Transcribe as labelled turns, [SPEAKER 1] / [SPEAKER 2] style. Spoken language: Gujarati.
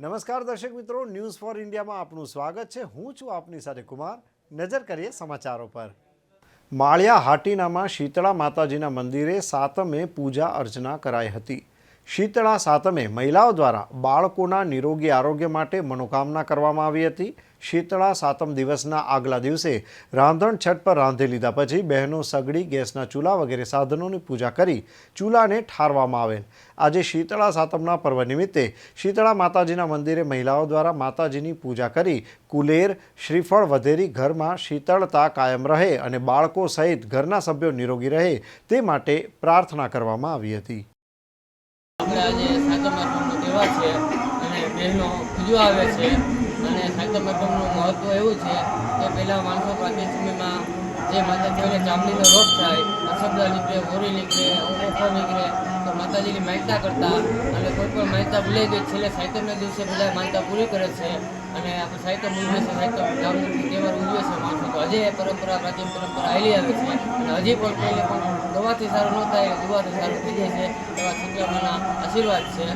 [SPEAKER 1] નમસ્કાર દર્શક મિત્રો ન્યૂઝ ફોર ઇન્ડિયામાં આપનું સ્વાગત છે. હું છું આપની સાથે કુમાર. નજર કરીએ સમાચારો પર. માળિયા હાટીનામાં શીતળા માતાજીના મંદિરે સાતમે પૂજા અર્ચના કરાઈ હતી. શીતળા સાતમે મહિલાઓ દ્વારા બાળકોના નિરોગી આરોગ્ય માટે મનોકામના કરવામાં આવી હતી. શીતળા સાતમ દિવસના આગલા દિવસે રાંધણ છઠ પર રાંધી લીધા પછી બહેનો સગડી, ગેસના ચૂલા વગેરે સાધનોની પૂજા કરી ચૂલાને ઠારવામાં આવેલ. આજે શીતળા સાતમના પર્વ નિમિત્તે શીતળા માતાજીના મંદિરે મહિલાઓ દ્વારા માતાજીની પૂજા કરી કુલેર, શ્રીફળ વધેરી ઘરમાં શીતળતા કાયમ રહે અને બાળકો સહિત ઘરના સભ્યો નિરોગી રહે તે માટે પ્રાર્થના કરવામાં આવી હતી.
[SPEAKER 2] આજે સાતમ આઠમનો તહેવાર છે અને બહેનો પૂજવા આવે છે. અને સાતમ આઠમનું મહત્ત્વ એવું છે કે પહેલાં માણસો પ્રાચીન સમયમાં જે માતાજીઓને ચામડીનો રોગ થાય, અશબ્દ નીકળે ઓરી નીકળે ઓખો નીકળે, તો માતાજીની માનતા કરતા અને કોઈ પણ માનતા ભૂલાઈ ગઈ છેલ્લે સાહિત્યના દિવસે બધા માનતા પૂરી કરે છે. અને આપણે સાહિત્ય મૂલ્ય છે સાહિત્ય તહેવાર એ પરંપરા, પ્રાચીન પરંપરા આવેલી આવે છે. અને હજી પણ પહેલે પણ દવાથી સારું ન થાય દુવાથી સારું થઈ જાય છે. એવા શુક્રમાના આશીર્વાદ છે.